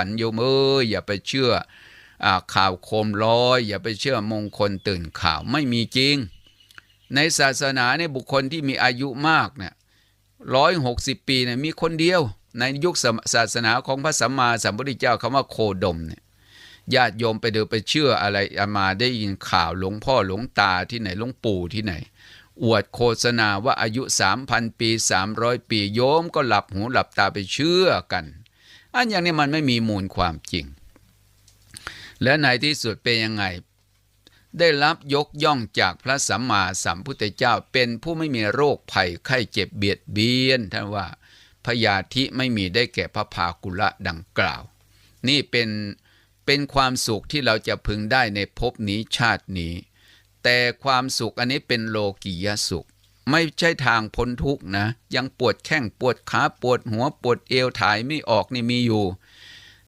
ฝันโยมเอ้ยอย่าไปเชื่ออข่าวโคมลอย อย่าไปเชื่อมงคลตื่นข่าวไม่มีจริง ในศาสนาเนี่ยบุคคลที่มีอายุมากเนี่ยร้อยหกสิบปีเนี่ยมีคนเดียว ในยุคศาสนาของพระสัมมาสัมพุทธเจ้าคำว่าโคดมเนี่ยญาติโยมไปเดินไปเชื่ออะไรอามาได้ยินข่าวหลวงพ่อหลวงตาที่ไหนหลวงปู่ที่ไหน อวดโฆษณาว่าอายุ 3,000 ปี 300 ปีโยมก็หลับหูหลับตาไปเชื่อกัน อันอย่างนี้มันไม่มีมูลความจริง และในที่สุดเป็นยังไง ได้รับยกย่องจากพระสัมมาสัมพุทธเจ้าเป็นผู้ไม่มีโรคภัยไข้เจ็บเบียดเบียนท่านว่าพยาธิไม่มีได้แก่พระภากุละดังกล่าว นี่เป็นเป็นความสุขที่เราจะพึงได้ในภพนี้ชาตินี้ แต่ความสุขอันนี้เป็นโลกียสุข ไม่ใช่ทางพ้นทุกนะ ยังปวดแข้งปวดขาปวดหัวปวดเอวถ่ายไม่ออกนี่มีอยู่